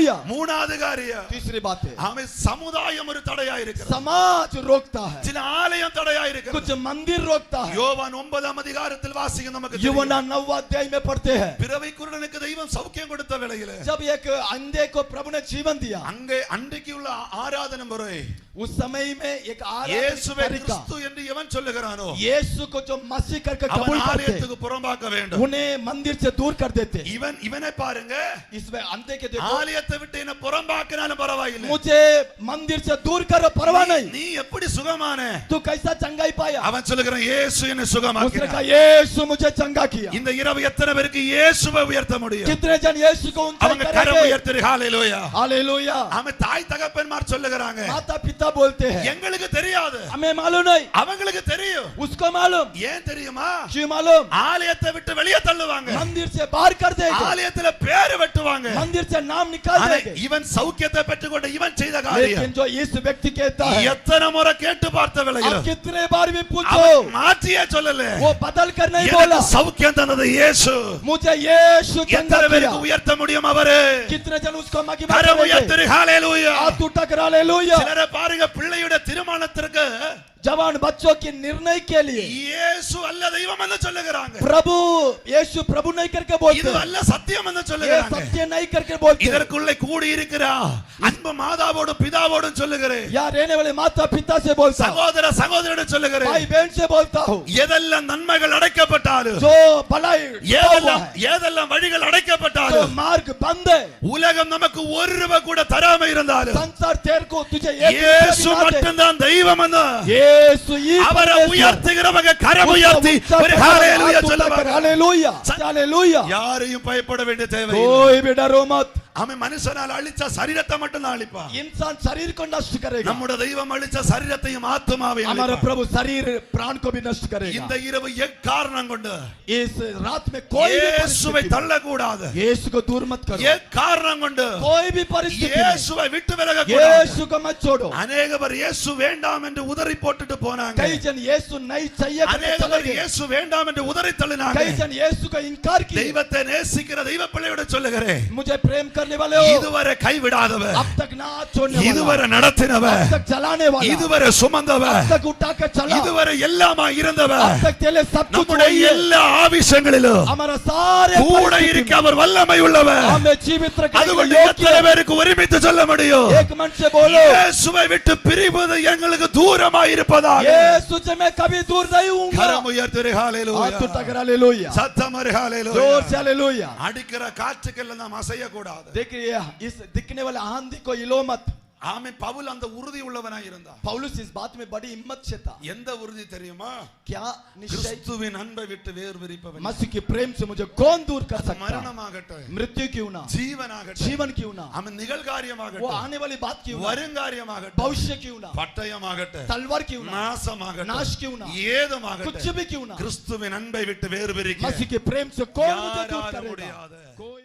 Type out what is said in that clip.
Hallelujah மூணாவது காரியம் तीसरी बात है ஆமை சமுதாயம் ஒரு தடையா இருக்கிறது समाज रोकता है சில ஆலயம் தடையா இருக்கிறது कुछ मंदिर रोकता है யோவான் ஒன்பதாம் அதிகாரத்தில் வாசிக்க நமக்கு தெரியும். युवना नौ अध्याय में पढ़ते हैं பிறவை குருடனுக்கு தெய்வம் சௌக்கியம் கொடுத்த வேளையில जब एक अंधे को प्रभु ने जीवन दिया அங்கே அன்றைக்கு உள்ள ஆராதனை முறை उस समय में एक आराधना இயேசுவை तरीका கிறிஸ்து என்று எவன் சொல்லுகிறானோ यीशु को जो मसीह करके அவன் कबूल करते ஆலயத்துக்கு புறம்பாக்க வேண்டும் उन्हें मंदिर से दूर कर देते இவன் இவனை பாருங்க इसमें अंधे के देखो ஆலயத்தை விட்டு என்ன புறம்பாக்கினாலும் பரவாயில்லை मुझे मंदिर से दूर करो परवाह நீ- नहीं நீ எப்படி சுகமான तू कैसा चंगाई पाया அவன் சொல்லுகிறான் இயேசு என்னை उसने சுகமாக்கினார் कहा यीशु मुझे चंगा किया இந்த இரவு எத்தனை பேருக்கு இயேசுவை உயர்த்த முடியும் कितने जन यीशु को அவங்க ऊंचाई கரம் करेंगे உயர்த்திரு ஹalleluya हालेलुया அவன் தாய் தகப்பன்மார் சொல்லுகிறாங்க माता पिता बोलते हैं எங்களுக்கு தெரியாது हमें मालूम नहीं அவங்களுக்கு தெரியும் उसको मालूम ஏன் தெரியுமா क्यों मालूम ஆலயத்தை விட்டு வெளியே தள்ளுவாங்க मंदिर से बाहर कर देगा ஆலயத்துல பேரு வெட்டுவாங்க मंदिर से नाम निकाल ஆனா देंगे இவன் சௌக்கியத்தை பெற்றுக்கொண்ட இவன் செய்த காரியம் लेकिन जो इस व्यक्ति कहता है எத்தனை முறை கேட்டு பார்த்த வேளையில आप कितने बार भी पूछो அவன் மாற்றியே சொல்லல वो बदल कर नहीं எனக்கு बोला சௌக்கியம் தந்தது இயேசு मुझे यीशु चंगा எத்தனை किया பேருக்கு உயர்த்த முடியும் அவரு कितने जन उसको मगी கரம் உயர்த்திரு ஹalleluya हाथ उठा कर हालेलुया சிலரை பாருங்க பிள்ளையுடைய திருமணத்திற்கு जवान बच्चों के निर्णय के लिए இயேசு அல்ல தெய்வம் என்று சொல்லுகிறாங்க प्रभु यीशु प्रभु नहीं करके இது बोलते அல்ல சத்தியம் என்று ये சொல்லுகிறாங்க सत्य नहीं करके बोलते இதற்குள்ளே கூடி இருக்கிறா அன்பு மாதாவோடும் பிதாவோடும் சொல்லுகிறேன் यहाँ रहने वाले माता पिता से बोलता हूँ சகோதர சகோதரிடம் சொல்லுகிறேன் भाई बहन से बोलता हूँ எதெல்லாம் நன்மைகள் அடைக்கப்பட்டாலும் जो भलाई हुआ ஏதெல்லாம் है, ஏதெல்லாம் வழிகள் जो அடைக்கப்பட்டாலும் मार्ग बंद है உலகம் நமக்கு ஒரு ரூபா கூட தராம இருந்தாலும் சம்சார் தேர்க்கு துஜே இயேசு மட்டும்தான் தெய்வம் என்ன? இயேசு அவரை உயர்த்துகிறவங்க கரம் உயர்த்தி. ஒரு ஹalleluya சொல்லுவாங்க. ஹalleluya. ஹalleluya. யாரையும் பயப்பட வேண்டிய தேவை இல்லை கோய் விடரோமத் मत அவன் மனுஷனால் அழிச்ச சரீரத்தை மட்டும் தான் அழிப்பான் इंसान शरीर को नष्ट करेगा நம்முடைய தெய்வம் அழிச்ச சரீரத்தையும் ஆத்மாவையும் हमारा அழிப்பான். प्रभु शरीर प्राण को भी नष्ट करेगा இந்த இரவு எக்காரணம் கொண்டு इस रात में कोई भी இயேசுவை परिस्थिति में தள்ளக்கூடாது यीशु को दूर मत करो எக்காரணம் கொண்டு कोई भी परिस्थिति में இயேசுவை விட்டு விலகக்கூடாது यीशु को मत छोड़ो அநேகவர் இயேசு வேண்டாம் என்று உதறி போட்டுட்டு போனாங்க कई जन यीशु नहीं चाहिए करके चले அநேகவர் गए இயேசு வேண்டாம் என்று உதறி தள்ளினாங்க कई जन यीशु का इनकार किए தெய்வத்தை நேசிக்கிற தெய்வ பிள்ளையோட சொல்லுகிறேன் मुझे प्रेम இதுவரை கைவிடாதவர். अब இதுவரை நடத்தினவர். இதுவரை சுமந்தவர். இதுவரை எல்லாமா இருந்தவர். நம்முடைய எல்லா ஆவிஷங்களிலும் हमारा सारे கூட இருக்க அவர் வல்லமை உள்ளவர். हमें जीवित रखने எத்தனை பேருக்கு ஒருமித்து சொல்ல முடியும்? एक मन से बोलो விட்டு பிரிவது எங்களுக்கு தூரமா இருப்பதாக. यीशु से தூர் कभी दूर கரம் உயர்த்துறே சத்தம் ஒரு அடிக்கிற காற்றுக்கெல்லாம் நாம் அசைய கூடாது दिखने वाले आंधी को हिलो मत ஆமே பவுல் அந்த உறுதி உள்ளவனாய் இருந்தான் पौलुस इस बात में बड़ी हिम्मत से था எந்த உறுதி தெரியுமா क्या निश्चय கிறிஸ்துவின் அன்பை விட்டு வேறு விரிப்பவன் मसीह के प्रेम से मुझे कौन दूर कर सकता மரணமாகட்டும் मृत्यु क्यों ना ஜீவனாகட்டும் जीवन क्यों ना அவன் वो நிகழ்காரியமாகட்டும் आने वाली बात क्यों ना வருங்காரியமாகட்டும் भविष्य क्यों ना பட்டயமாகட்டும் तलवार क्यों ना நாசமாகட்டும் नाश क्यों ना कुछ ஏதுமாகட்டும் भी क्यों ना கிறிஸ்துவின் அன்பை விட்டு வேறு பிரிக்க मसीह के प्रेम से कौन मुझे दूर யாராலும் करेगा முடியாது. कोई